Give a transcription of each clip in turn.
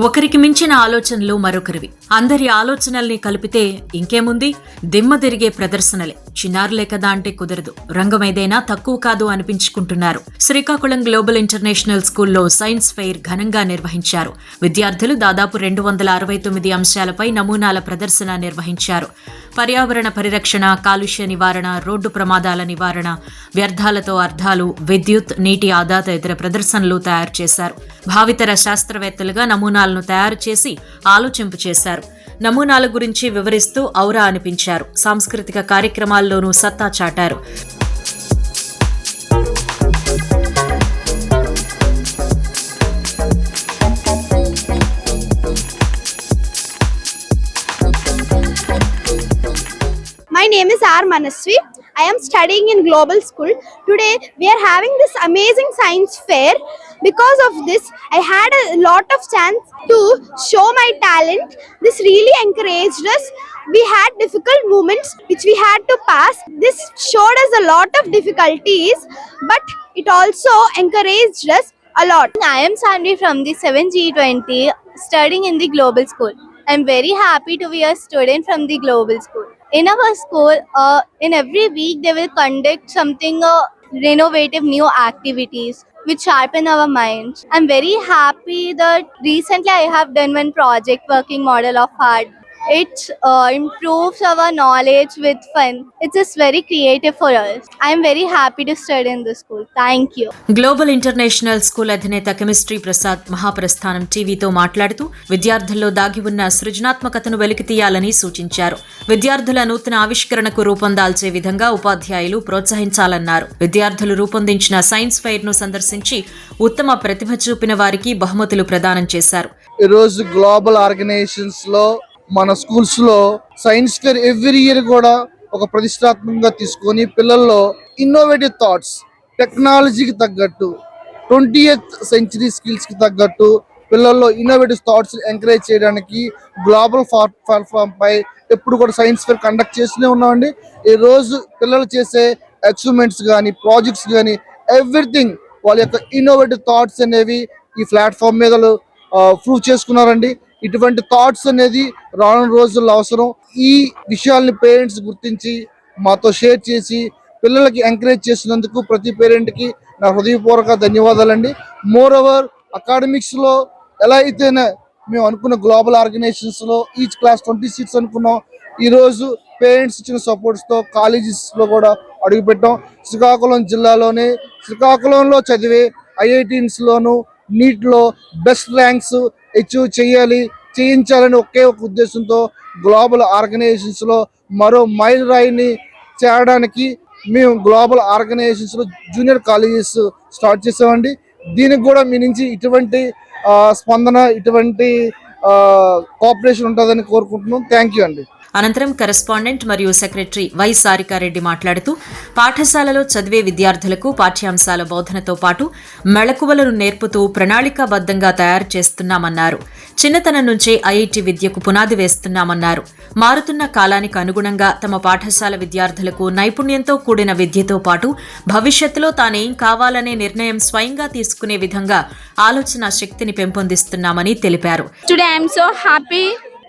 ఒకరికి మించిన ఆలోచనలు మరొకరివి. అందరి ఆలోచనల్ని కలిపితే ఇంకేముంది? దిమ్మ తిరిగే ప్రదర్శనలే. చిన్నారులే కదా అంటే కుదరదు. రంగం ఏదైనా తక్కువ కాదు అనిపించుకుంటున్నారు. శ్రీకాకుళం గ్లోబల్ ఇంటర్నేషనల్ స్కూల్లో సైన్స్ ఫెయిర్ ఘనంగా నిర్వహించారు. విద్యార్థులు దాదాపు రెండు వందల అరవై తొమ్మిది అంశాలపై నమూనాల ప్రదర్శన నిర్వహించారు. పర్యావరణ పరిరక్షణ కాలుష్య నివారణ రోడ్డు ప్రమాదాల నివారణ వ్యర్థాలతో అర్థాలు విద్యుత్ నీటి ఆదా తదితర ప్రదర్శనలు తయారు చేశారు. భావితర శాస్త్రవేత్తలుగా నమూనాలను తయారు చేసి ఆలోచింపు చేశారు. నమూనాల గురించి వివరిస్తూ ఔరా అనిపించారు. సాంస్కృతిక కార్యక్రమాల్లోనూ సత్తా చాటారు. R. Manasvi. I am studying in global school. Today we are having this amazing science fair. Because of this, I had a lot of chance to show my talent. This really encouraged us. We had difficult moments which we had to pass. This showed us a lot of difficulties, but it also encouraged us a lot. I am Sandri from the 7G20 studying in the global school. I'm very happy to be a student from the global school. In our school, uh, in every week, they will conduct something uh, innovative new activities which sharpen our minds. I'm very happy that recently I have done one project working model of art. It uh, improves our knowledge with fun. It's just very creative for us. I'm very happy to study in this school. Thank you. Global international school అధినేత chemistry Prasad Mahaprasthanam టీవీతో మాట్లాడుతూ విద్యార్థుల్లో దాగి ఉన్న సృజనాత్మకతను వెలికితీయాలని సూచించారు విద్యార్థుల నూతన ఆవిష్కరణకు రూపొందాల్చే విధంగా ఉపాధ్యాయులు ప్రోత్సహించాలన్నారు విద్యార్థులు రూపొందించిన సైన్స్ ఫెయిర్ను సందర్శించి ఉత్తమ ప్రతిభ చూపిన వారికి బహుమతులు ప్రదానం చేశారు ఈరోజు గ్లోబల్ ఆర్గనైజేషన్స్లో మన స్కూల్స్లో సైన్స్ ఫేర్ ఎవ్రీ ఇయర్ కూడా ఒక ప్రతిష్టాత్మకంగా తీసుకొని పిల్లల్లో ఇన్నోవేటివ్ థాట్స్ టెక్నాలజీకి తగ్గట్టు ట్వంటీ ఎయిత్ సెంచరీ స్కిల్స్కి తగ్గట్టు పిల్లల్లో ఇన్నోవేటివ్ థాట్స్ ఎంకరేజ్ చేయడానికి గ్లోబల్ ప్లాట్ఫామ్ పై ఎప్పుడు కూడా సైన్స్ ఫేర్ కండక్ట్ చేస్తూనే ఉన్నామండి. ఈ రోజు పిల్లలు చేసే ఎక్స్పెరిమెంట్స్ కానీ ప్రాజెక్ట్స్ కానీ ఎవ్రీథింగ్ వాళ్ళ యొక్క ఇన్నోవేటివ్ థాట్స్ అనేవి ఈ ప్లాట్ఫామ్ మీద ప్రూవ్ చేసుకున్నారండి. ఇటువంటి థాట్స్ అనేది రానున్న రోజుల్లో అవసరం. ఈ విషయాల్ని పేరెంట్స్ గుర్తించి మాతో షేర్ చేసి పిల్లలకి ఎంకరేజ్ చేసినందుకు ప్రతి పేరెంట్కి నా హృదయపూర్వక ధన్యవాదాలండి. మోర్ ఓవర్ అకాడమిక్స్లో ఎలా అయితేనే మేము అనుకున్న గ్లోబల్ ఆర్గనైజేషన్స్లో ఈచ్ క్లాస్ ట్వంటీ సీట్స్ అనుకున్నాం ఈరోజు పేరెంట్స్ ఇచ్చిన సపోర్ట్స్తో కాలేజెస్లో కూడా అడుగుపెట్టాం. శ్రీకాకుళం జిల్లాలోనే శ్రీకాకుళంలో చదివే ఐఐటీన్స్లోను నీట్లో బెస్ట్ ర్యాంక్స్ అచీవ్ చేయాలి చేయించాలని ఒకే ఒక ఉద్దేశంతో గ్లోబల్ ఆర్గనైజేషన్స్లో మరో మైల్ రాయిని చేరడానికి మేము గ్లోబల్ ఆర్గనైజేషన్స్లో జూనియర్ కాలేజెస్ స్టార్ట్ చేసామండి. దీనికి కూడా మీ నుంచి ఇటువంటి స్పందన ఇటువంటి కోఆపరేషన్ ఉంటుందని కోరుకుంటున్నాం. థ్యాంక్ యూ అండి. అనంతరం కరెస్పాండెంట్ మరియు సెక్రటరీ వై సారికారెడ్డి మాట్లాడుతూ పాఠశాలలో చదివే విద్యార్థులకు పాఠ్యాంశాల బోధనతో పాటు మెళకువలను నేర్పుతూ ప్రణాళికాబద్ధంగా తయారు చేస్తున్నామన్నారు. చిన్నతనం నుంచే ఐఐటి విద్యకు పునాది వేస్తున్నామన్నారు. మారుతున్న కాలానికి అనుగుణంగా తమ పాఠశాల విద్యార్థులకు నైపుణ్యంతో కూడిన విద్యతో పాటు భవిష్యత్తులో తానేం కావాలనే నిర్ణయం స్వయంగా తీసుకునే విధంగా ఆలోచన శక్తిని పెంపొందిస్తున్నామని తెలిపారు.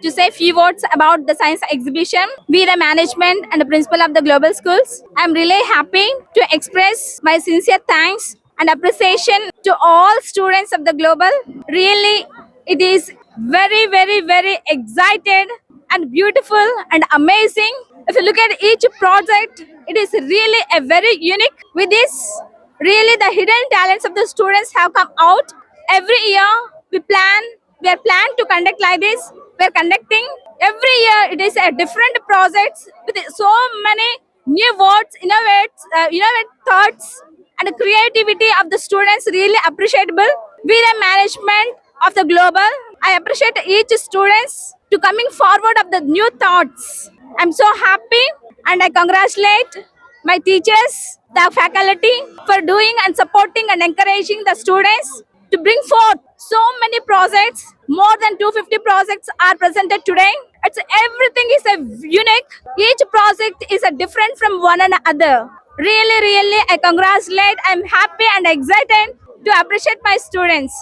To say few words about the science exhibition. We the management and the principal of the global schools. I'm really happy to express my sincere thanks and appreciation to all students of the global. Really, it is very, very, very excited and beautiful and amazing. If you look at each project, it is really a very unique. With this, really the hidden talents of the students have come out. Every year we plan, we are planned to conduct like this. We are conducting every year. It is a different projects with so many new words, innovate, uh, innovate thoughts, and creativity of the students really appreciable. We the management of the global. I appreciate each students to coming forward of the new thoughts. I'm so happy and I congratulate my teachers, the faculty for doing and supporting and encouraging the students to bring forth so many projects. More than 250 projects are presented today. It's everything is a unique. Each project is a different from one another. Really, really, I congratulate. I'm happy and excited to appreciate my students.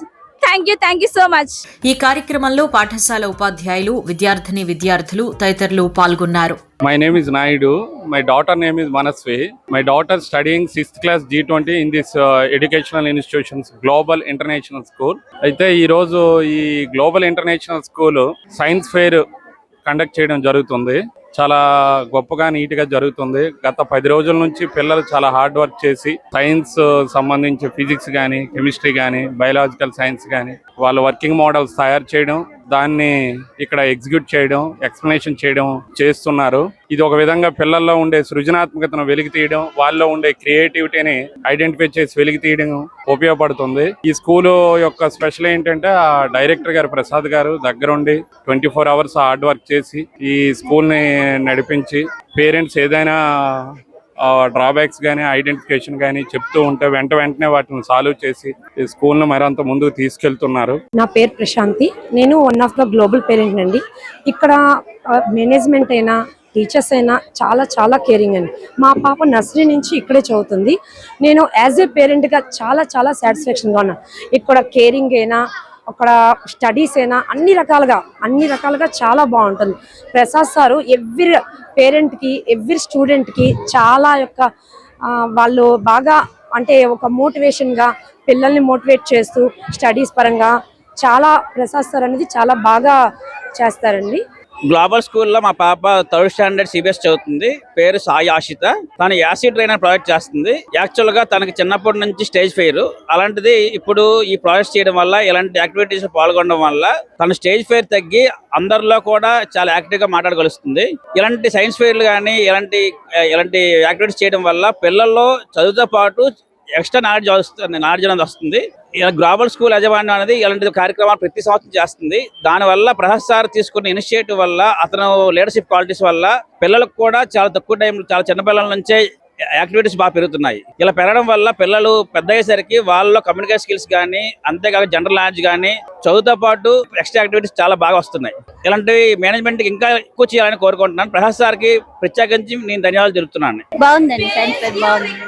Thank you thank you so much ఈ కార్యక్రమంలో పాఠశాల ఉపాధ్యాయులు విద్యార్థిని విద్యార్థులు తదితరులు పాల్గొన్నారు. My name is Naidu my daughter name is Manasvi my daughter study sixth class G twenty in this educational institution global international school అయితే ఈ రోజు ఈ global international school science fair conduct చేయడం జరుగుతుంది. చాలా గొప్పగా నీట్గా జరుగుతుంది. గత పది రోజుల నుంచి పిల్లలు చాలా హార్డ్ వర్క్ చేసి సైన్స్ సంబంధించి ఫిజిక్స్ కానీ కెమిస్ట్రీ కానీ బయలాజికల్ సైన్స్ కానీ వాళ్ళ వర్కింగ్ మోడల్స్ తయారు చేయడం దాన్ని ఇక్కడ ఎగ్జిక్యూట్ చేయడం ఎక్స్ప్లెనేషన్ చేయడం చేస్తున్నారు. ఇది ఒక విధంగా పిల్లల్లో ఉండే సృజనాత్మకతను వెలికి తీయడం వాళ్ళలో ఉండే క్రియేటివిటీని ఐడెంటిఫై చేసి వెలికి తీయడం ఉపయోగపడుతుంది. ఈ స్కూల్ యొక్క స్పెషల్ ఏంటంటే ఆ డైరెక్టర్ గారు ప్రసాద్ గారు దగ్గరుండి twenty four hours hard work చేసి ఈ స్కూల్ని నడిపించి పేరెంట్స్ ఏదైనా డ్రాబ్యాక్స్ కానీ ఐడెంటిఫికేషన్ కానీ చెప్తూ ఉంటే వెంట వెంటనే వాటిని సాల్వ్ చేసి స్కూల్ను మరింత ముందుకు తీసుకెళ్తున్నారు. నా పేరు ప్రశాంతి. నేను one of the global parent అండి. ఇక్కడ మేనేజ్మెంట్ అయినా టీచర్స్ అయినా చాలా చాలా కేరింగ్ అండి. మా పాప నర్సరీ నుంచి ఇక్కడే చదువుతుంది. నేను యాజ్ ఏ పేరెంట్గా చాలా చాలా సాటిస్ఫాక్షన్గా ఉన్నాను ఇక్కడ కేరింగ్ అయినా అక్కడ స్టడీస్ అయినా అన్ని రకాలుగా అన్ని రకాలుగా చాలా బాగుంటుంది. ప్రసాద్ సారు ఎవ్రీ పేరెంట్కి ఎవ్రీ స్టూడెంట్కి చాలా యొక్క వాళ్ళు బాగా అంటే ఒక మోటివేషన్గా పిల్లల్ని మోటివేట్ చేస్తూ స్టడీస్ పరంగా చాలా ప్రసాద్ సార్ అనేది చాలా బాగా చేస్తారండి. గ్లోబల్ స్కూల్లో మా పాప థర్డ్ స్టాండర్డ్ సిబిఎస్ చదువుతుంది. పేరు సాయి ఆశిత. తను యాసిడ్ ట్రైనర్ ప్రాజెక్ట్ చేస్తుంది. యాక్చువల్గా తనకి చిన్నప్పటి నుంచి స్టేజ్ ఫెయిర్. అలాంటిది ఇప్పుడు ఈ ప్రాజెక్ట్ చేయడం వల్ల ఇలాంటి యాక్టివిటీస్ పాల్గొనడం వల్ల తన స్టేజ్ ఫెయిర్ తగ్గి అందరిలో కూడా చాలా యాక్టివ్గా మాట్లాడగలుస్తుంది. ఇలాంటి సైన్స్ ఫెయిర్లు కానీ ఇలాంటి ఇలాంటి యాక్టివిటీస్ చేయడం వల్ల పిల్లల్లో చదువుతో పాటు ఎక్స్ట్రా నాలెడ్జ్ వస్తుంది నాలెడ్జ్ అనేది వస్తుంది. గ్లోబల్ స్కూల్ యజమాని అనేది ఇలాంటి కార్యక్రమాలు ప్రతి సంవత్సరం చేస్తుంది. దానివల్ల ప్రసాద్ సార్ తీసుకున్న ఇనిషియేటివ్ వల్ల అతను లీడర్షిప్ క్వాలిటీస్ వల్ల పిల్లలకు కూడా చాలా తక్కువ టైం చాలా చిన్న పిల్లల నుంచే యాక్టివిటీస్ బాగా పెరుగుతున్నాయి. ఇలా పెరగడం వల్ల పిల్లలు పెద్ద అయ్యేసరికి వాళ్ళలో కమ్యూనికేషన్ స్కిల్స్ కానీ అంతేకాక జనరల్ నాలెడ్జ్ కానీ చదువుతో పాటు ఎక్స్ట్రా యాక్టివిటీస్ చాలా బాగా వస్తున్నాయి. ఇలాంటి మేనేజ్మెంట్ ఇంకా ఎక్కువ చేయాలని కోరుకుంటున్నాను. ప్రసాద్ సార్కి ప్రత్యేకించి నేను ధన్యవాదాలు తెలుపుతున్నాను. బాగుందండి.